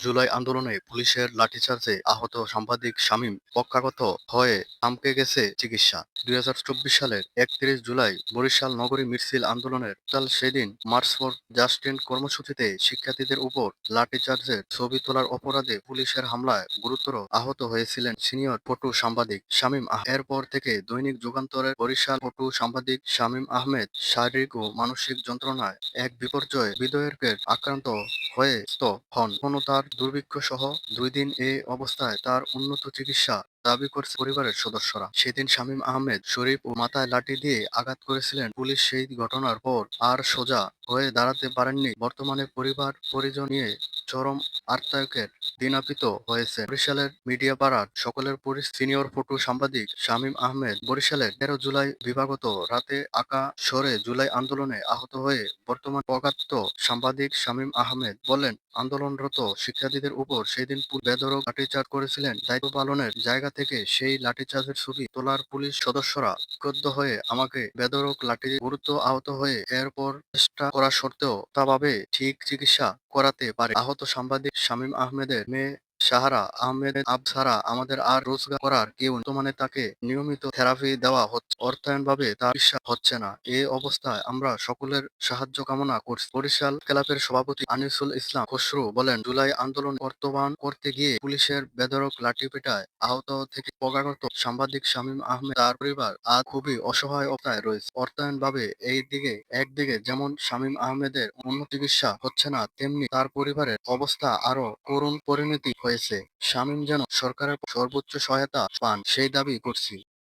জুলাই আন্দোলনে পুলিশের লাঠিচার্জে আহত সাংবাদিক শামীম পক্ষাঘাত হয়ে থমকে গেছে চিকিৎসা। দুই সালের একত্রিশ জুলাই বরিশাল নগরী মিছিল আন্দোলনের কাল সেদিন মার্চ জাস্টিন কর্মসূচিতে শিক্ষার্থীদের উপর লাঠিচার্জের ছবি তোলার অপরাধে পুলিশের হামলায় গুরুতর আহত হয়েছিলেন সিনিয়র ফটো সাংবাদিক শামীম আহ এরপর থেকে দৈনিক যুগান্তরের বরিশাল ফটো সাংবাদিক শামীম আহমেদ শারীরিক ও মানসিক যন্ত্রণায় এক বিপর্যয় বিধেয়কের আক্রান্ত হয়ে হন। কোনো তার দুর্ভিক্ষ সহ দুই দিন এ অবস্থায় তার উন্নত চিকিৎসা দাবি করছে পরিবারের সদস্যরা। সেদিন শামীম আহমেদ, শরীফ ও মাথায় লাঠি দিয়ে আঘাত করেছিলেন পুলিশ সেই ঘটনার পর আর সোজা হয়ে দাঁড়াতে পারেননি। বর্তমানে পরিবার পরিজন নিয়ে চরম আর্তায়কের দিনাপিত হয়েছে। বরিশালের মিডিয়া পাড়ার সকলের সিনিয়র ফটো সাংবাদিক শামীম আহমেদ বরিশালের তেরো জুলাই দিবাগত রাতে আকা সরে জুলাই আন্দোলনে আহত হয়ে বর্তমান অগাত্য সাংবাদিক শামীম আহমেদ বলেন, আন্দোলনরত শিক্ষার্থীদের উপর সেদিন পুলিশ বেধড়ক লাঠিচার্জ করেছিলেন। দায়িত্ব পালনের জায়গা থেকে সেই লাঠিচার্জের ছবি তোলার পুলিশ সদস্যরা ক্রুদ্ধ হয়ে আমাকে বেধড়ক লাঠি গুরুত্ব আহত হয়ে এরপর চেষ্টা করা সত্ত্বেও তাভাবে ঠিক চিকিৎসা করাতে পারে। আহত সাংবাদিক শামীম আহমেদের মেয়ে সাহারা আহমেদ আবসারা আমাদের আর রোজগার করার কেউ বর্তমানে তাকে নিয়মিত থেরাপি দেওয়া হচ্ছে। অর্থায়নভাবে তার চিকিৎসা হচ্ছে না। এ অবস্থায় আমরা সকলের সাহায্য কামনা করছি। বরিশাল ক্লাবের সভাপতি আনিসুল ইসলাম খসরু বলেন, জুলাই আন্দোলন বর্তমান করতে গিয়ে পুলিশের বেধড়ক লাঠিপেটায় আহত থেকে পগাগত সাংবাদিক শামীম আহমেদ তার পরিবার আজ খুবই অসহায় অবস্থায় রয়েছে। অর্থায়নভাবে এই দিকে, একদিকে যেমন শামীম আহমেদের উন্নত চিকিৎসা হচ্ছে না, তেমনি তার পরিবারের অবস্থা আরও করুণ পরিণতি হয়েছে। শামীম যেন সরকারের সর্বোচ্চ সহায়তা পান সেই দাবি করছি।